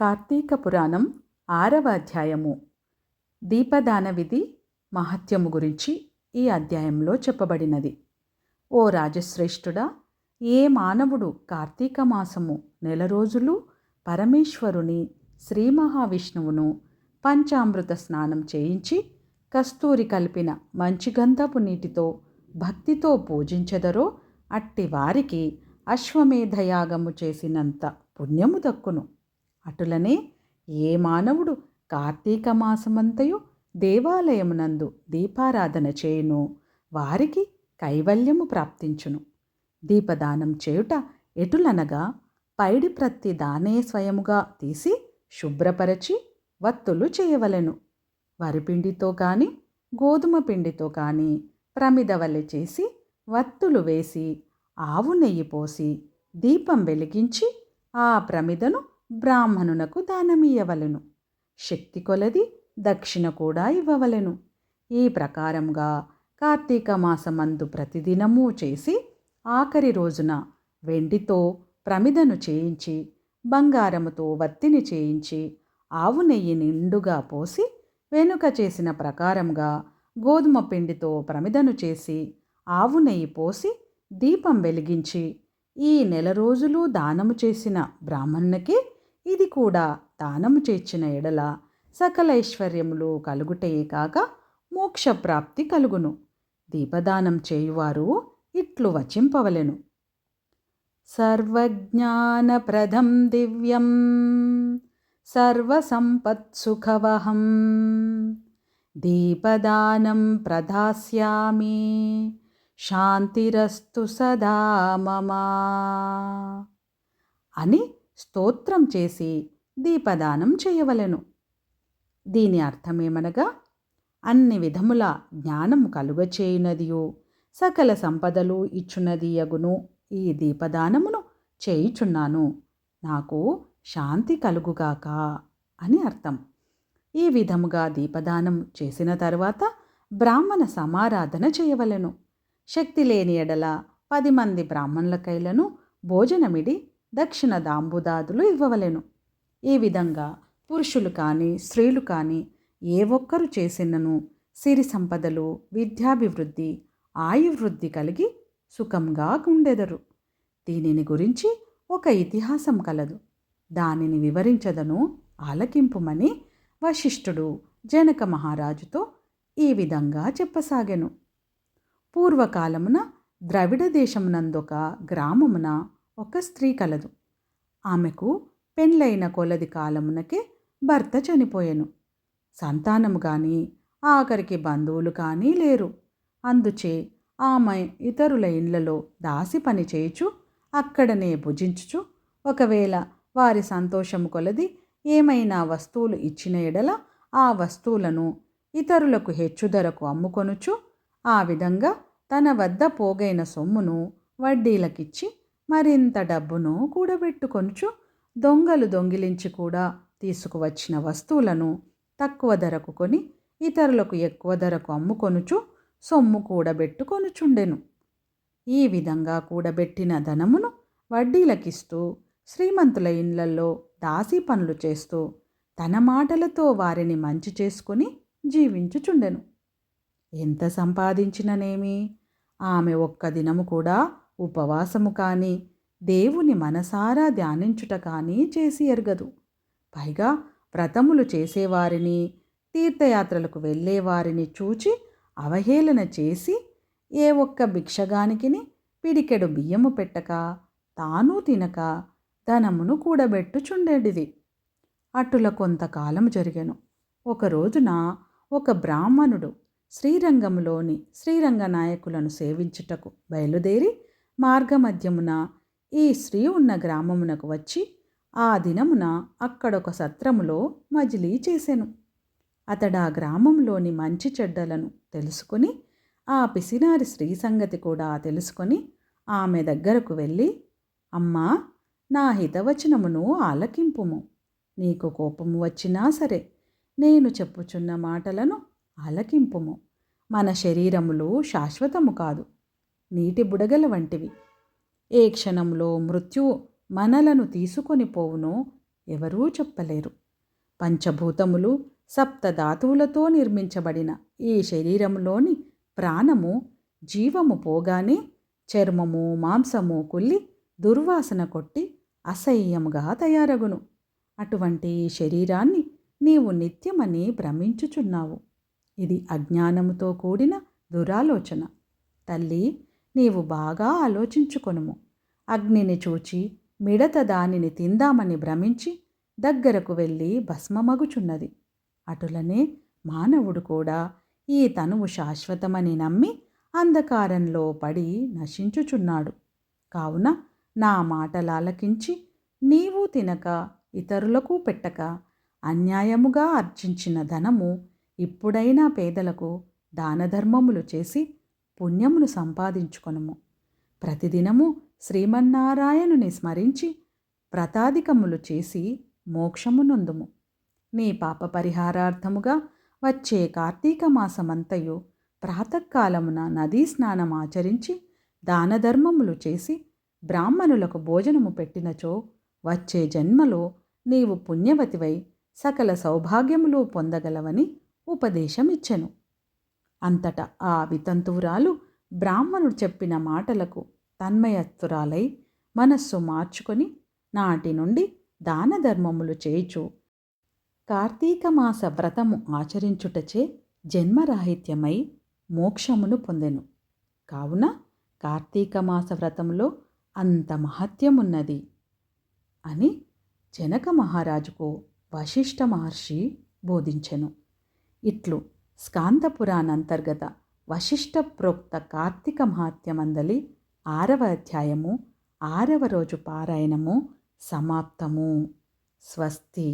కార్తీక పురాణం ఆరవ అధ్యాయము. దీపదాన విధి మహత్యము గురించి ఈ అధ్యాయంలో చెప్పబడినది. ఓ రాజశ్రేష్ఠుడా ఏ మానవుడు కార్తీక మాసము నెల రోజులు పరమేశ్వరుని శ్రీ మహావిష్ణువును పంచామృత స్నానం చేయించి కస్తూరి కలిపిన మంచి గంధపు నీటితో భక్తితో పూజించెదరో అట్టి వారికి అశ్వమేధయాగము చేసినంత పుణ్యము దక్కును. అటులనే ఏ మానవుడు కార్తీక మాసమంతయు దేవాలయమునందు దీపారాధన చేయును వారికి కైవల్యము ప్రాప్తించును. దీపదానం చేయుట ఎటులనగా పైడి ప్రత్తి దానే స్వయముగా తీసి శుభ్రపరచి వత్తులు చేయవలెను. వరిపిండితో కానీ గోధుమ పిండితో కానీ ప్రమిదవలె చేసి వత్తులు వేసి ఆవు నెయ్యి పోసి దీపం వెలిగించి ఆ ప్రమిదను బ్రాహ్మణునకు దానమియ్యవలెను శక్తి కొలది దక్షిణ కూడా ఇవ్వవలెను. ఈ ప్రకారంగా కార్తీక మాసమందు ప్రతిదినము చేసి ఆఖరి రోజున వెండితో ప్రమిదను చేయించి బంగారముతో వత్తిని చేయించి ఆవు నెయ్యి నిండుగా పోసి వెనుక చేసిన ప్రకారంగా గోధుమ పిండితో ప్రమిదను చేసి ఆవు నెయ్యి పోసి దీపం వెలిగించి ఈ నెల రోజులు దానము చేసిన బ్రాహ్మణునికి ఇది కూడా దానము చేర్చిన ఎడల సకల ఐశ్వర్యములు కలుగుటయే కాక మోక్షప్రాప్తి కలుగును. దీపదానం చేయువారు ఇట్లు వచింపవలెను. సర్వజ్ఞానప్రదం దివ్యం సర్వసంపత్సుఖవహం. దీపదానం ప్రదాస్యామి శాంతిరస్తు సదా మమా అని స్తోత్రం చేసి దీపదానం చేయవలెను. దీని అర్థమేమనగా అన్ని విధముల జ్ఞానం కలుగచేయునదియు సకల సంపదలు ఇచ్చునది యగును ఈ దీపదానమును చేయుచున్నాను. నాకు శాంతి కలుగుగాక అని అర్థం. ఈ విధముగా దీపదానం చేసిన తరువాత బ్రాహ్మణ సమారాధన చేయవలెను. శక్తి లేని ఎడల పది మంది బ్రాహ్మణులకైలను భోజనమిడి దక్షిణ దాంబుదాదులు ఇవ్వవలెను. ఈ విధంగా? పురుషులు కానీ స్త్రీలు కానీ ఏ ఒక్కరు చేసినను సిరి సంపదలు విద్యాభివృద్ధి ఆయువృద్ధి కలిగి సుఖంగా ఉండెదరు దీనిని గురించి ఒక ఇతిహాసం కలదు. దానిని వివరించదను ఆలకింపుమని వశిష్ఠుడు జనక మహారాజుతో ఈ విధంగా చెప్పసాగెను. పూర్వకాలమున ద్రవిడ దేశమునందొక గ్రామమున ఒక స్త్రీ కలదు. ఆమెకు పెండ్లైన కొలది కాలమునకే భర్త చనిపోయెను. సంతానము కానీ ఆఖరికి బంధువులు కానీ లేరు. అందుచే ఆమె ఇతరుల ఇండ్లలో దాసి పని చేయుచు అక్కడనే భుజించుచు ఒకవేళ వారి సంతోషము కొలది ఏమైనా వస్తువులు ఇచ్చిన ఎడల ఆ వస్తువులను ఇతరులకు హెచ్చు ధరకు అమ్ముకొనుచు ఆ విధంగా తన వద్ద పోగైన సొమ్మును వడ్డీలకిచ్చి మరింత డబ్బును కూడబెట్టుకొనుచు దొంగలు దొంగిలించి కూడా తీసుకువచ్చిన వస్తువులను తక్కువ ధరకు కొని ఇతరులకు ఎక్కువ ధరకు అమ్ముకొనుచు సొమ్ము కూడబెట్టుకొనుచుండెను. ఈ విధంగా కూడబెట్టిన ధనమును వడ్డీలకిస్తూ శ్రీమంతుల ఇండ్లల్లో దాసీ పనులు చేస్తూ తన మాటలతో వారిని మంచి చేసుకుని జీవించుచుండెను. ఎంత సంపాదించిననేమి? ఆమె ఒక్క దినము కూడా ఉపవాసము కానీ దేవుని మనసారా ధ్యానించుట కానీ చేసి ఎరగదు. పైగా వ్రతములు చేసేవారిని తీర్థయాత్రలకు వెళ్ళేవారిని చూచి అవహేళన చేసి ఏ ఒక్క భిక్షగానికిని పిడికెడు బియ్యము పెట్టక తాను తినక ధనమును కూడబెట్టుచుండేటిది అటుల కొంతకాలం జరిగెను. ఒక రోజున ఒక బ్రాహ్మణుడు శ్రీరంగంలోని శ్రీరంగ నాయకులను సేవించుటకు బయలుదేరి మార్గమధ్యమున ఈ స్త్రీ ఉన్న గ్రామమునకు వచ్చి ఆ దినమున అక్కడొక సత్రములో మజిలీ చేసెను. ఆ గ్రామంలోని మంచి చెడ్డలను తెలుసుకుని ఆ పిసినారి స్త్రీ సంగతి కూడా తెలుసుకొని ఆమె దగ్గరకు వెళ్ళి అమ్మా నా హితవచనమును ఆలకింపుము. నీకు కోపము వచ్చినా సరే నేను చెప్పుచున్న మాటలను ఆలకింపుము. మన శరీరములు శాశ్వతము కాదు. నీటి బుడగల వంటివి. ఏ క్షణంలో మృత్యువు మనలను తీసుకొని పోవునో ఎవరూ చెప్పలేరు. పంచభూతములు సప్తధాతువులతో నిర్మించబడిన ఈ శరీరంలోని ప్రాణము జీవము పోగానే చర్మము మాంసము కుల్లి దుర్వాసన కొట్టి అసహ్యముగా తయారగును. అటువంటి ఈ శరీరాన్ని నీవు నిత్యమని భ్రమించుచున్నావు. ఇది అజ్ఞానముతో కూడిన దురాలోచన. తల్లి నీవు బాగా ఆలోచించుకొనుము. అగ్నిని చూచి మిడత దానిని తిందామని భ్రమించి దగ్గరకు వెళ్ళి భస్మమగుచున్నది. అటులనే మానవుడు కూడా ఈ తనువు శాశ్వతమని నమ్మి అంధకారంలో పడి నశించుచున్నాడు. కావున నా మాటలాలకించి నీవు తినక ఇతరులకు పెట్టక అన్యాయముగా అర్జించిన ధనము ఇప్పుడైనా పేదలకు దానధర్మములు చేసి పుణ్యమును సంపాదించుకొనుము. ప్రతిదినము శ్రీమన్నారాయణుని స్మరించి వ్రతాధికములు చేసి మోక్షమునందుము. నీ పాప పరిహారార్థముగా వచ్చే కార్తీక మాసమంతయు ప్రాతకాలమున నదీ స్నానం ఆచరించి దానధర్మములు చేసి బ్రాహ్మణులకు భోజనము పెట్టినచో వచ్చే జన్మలో నీవు పుణ్యవతివై సకల సౌభాగ్యములు పొందగలవని ఉపదేశమిచ్చెను. అంతటా ఆ వితంతువురాలు బ్రాహ్మణుడు చెప్పిన మాటలకు తన్మయత్తురాలై మనస్సు మార్చుకొని నాటి నుండి దాన ధర్మములు చేయుచు కార్తీక మాస వ్రతము ఆచరించుటచే జన్మరాహిత్యమై మోక్షమును పొందెను. కావున కార్తీక మాస వ్రతంలో అంత మహత్యమున్నది అని జనక మహారాజుకు వశిష్ఠ మహర్షి బోధించెను. ఇట్లు స్కాంతపురాణంతర్గత వశిష్ఠ ప్రోక్త కార్తీక మహాత్యమందలి ఆరవ అధ్యాయము ఆరవ రోజు పారాయణము సమాప్తము స్వస్తి